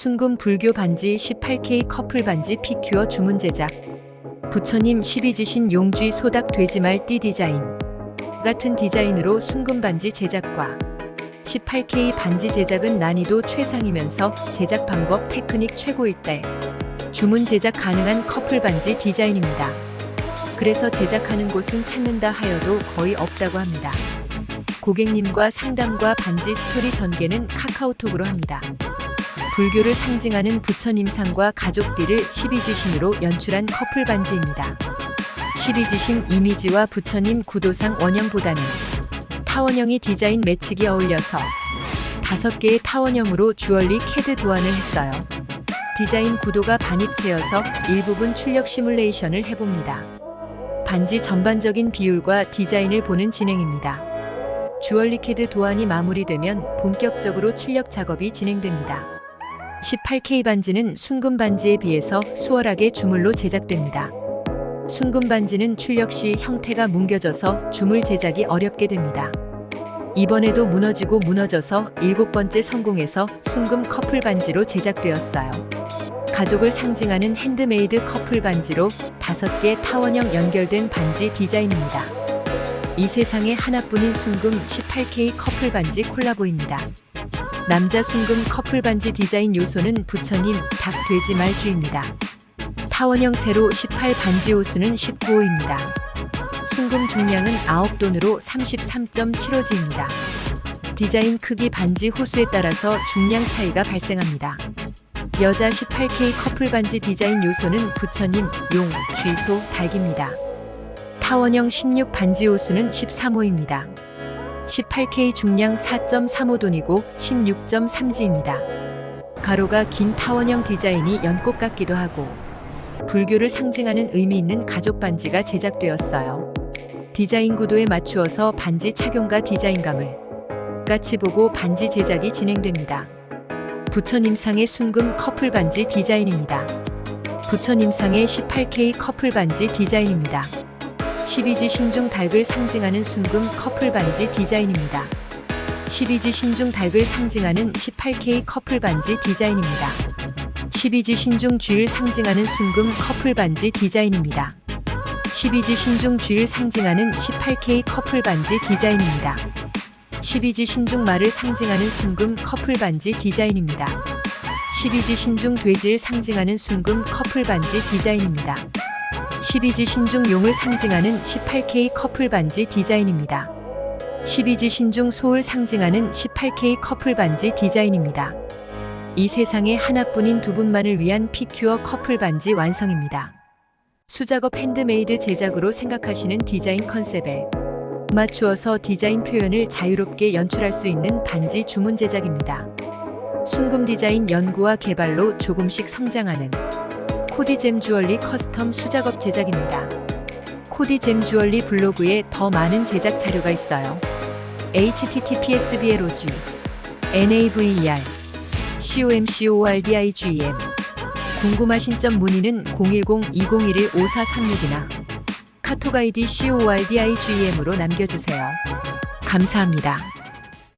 순금 불교 반지 18K 커플 반지 피큐어 주문 제작. 부처님 12지신 용쥐 소닥 돼지말 띠 디자인. 같은 디자인으로 순금 반지 제작과 18K 반지 제작은 난이도 최상이면서 제작 방법 테크닉 최고일 때 주문 제작 가능한 커플 반지 디자인입니다. 그래서 제작하는 곳은 찾는다 하여도 거의 없다고 합니다. 고객님과 상담과 반지 스토리 전개는 카카오톡으로 합니다. 불교를 상징하는 부처님상과 가족띠를 12지신으로 연출한 커플 반지입니다. 12지신 이미지와 부처님 구도상 원형보다는 타원형이 디자인 매치기 어울려서 다섯 개의 타원형으로 주얼리 캐드 도안을 했어요. 디자인 구도가 반입체여서 일부분 출력 시뮬레이션을 해봅니다. 반지 전반적인 비율과 디자인을 보는 진행입니다. 주얼리 캐드 도안이 마무리되면 본격적으로 출력 작업이 진행됩니다. 18K 반지는 순금 반지에 비해서 수월하게 주물로 제작됩니다. 순금 반지는 출력 시 형태가 뭉겨져서 주물 제작이 어렵게 됩니다. 이번에도 무너지고 무너져서 일곱 번째 성공해서 순금 커플 반지로 제작되었어요. 가족을 상징하는 핸드메이드 커플 반지로 다섯 개 타원형 연결된 반지 디자인입니다. 이 세상에 하나뿐인 순금 18K 커플 반지 콜라보입니다. 남자 순금 커플 반지 디자인 요소는 부처님, 닭, 돼지, 말주입니다. 타원형 세로 18 반지 호수는 19호입니다. 순금 중량은 9돈으로 33.75지입니다. 디자인 크기 반지 호수에 따라서 중량 차이가 발생합니다. 여자 18K 커플 반지 디자인 요소는 부처님, 용, 쥐소, 닭입니다. 타원형 16 반지 호수는 13호입니다. 18K 중량 4.35돈이고 16.3지입니다. 가로가 긴 타원형 디자인이 연꽃 같기도 하고 불교를 상징하는 의미 있는 가족 반지가 제작되었어요. 디자인 구도에 맞추어서 반지 착용과 디자인감을 같이 보고 반지 제작이 진행됩니다. 부처님상의 순금 커플 반지 디자인입니다. 부처님상의 18K 커플 반지 디자인입니다. 12지 신중 닭을 상징하는 순금 커플 반지 디자인입니다. 12지 신중 닭을 상징하는 18K 커플 반지 디자인입니다. 12지 신중 쥐를 상징하는 순금 커플 반지 디자인입니다. 12지 신중 쥐를 상징하는 18K 커플 반지 디자인입니다. 12지 신중 말을 상징하는 순금 커플 반지 디자인입니다. 12지 신중 돼지를 상징하는 순금 커플 반지 디자인입니다. 12지 신중 용을 상징하는 18K 커플 반지 디자인입니다. 12지 신중 소를 상징하는 18K 커플 반지 디자인입니다. 이 세상에 하나뿐인 두 분만을 위한 피큐어 커플 반지 완성입니다. 수작업 핸드메이드 제작으로 생각하시는 디자인 컨셉에 맞추어서 디자인 표현을 자유롭게 연출할 수 있는 반지 주문 제작입니다. 순금 디자인 연구와 개발로 조금씩 성장하는 코디잼 주얼리 커스텀 수작업 제작입니다. 코디잼 주얼리 블로그에 더 많은 제작 자료가 있어요. https blog naver comcordigem 궁금하신 점 문의는 010-2011-5436이나 카톡 아이디 cordigem으로 남겨주세요. 감사합니다.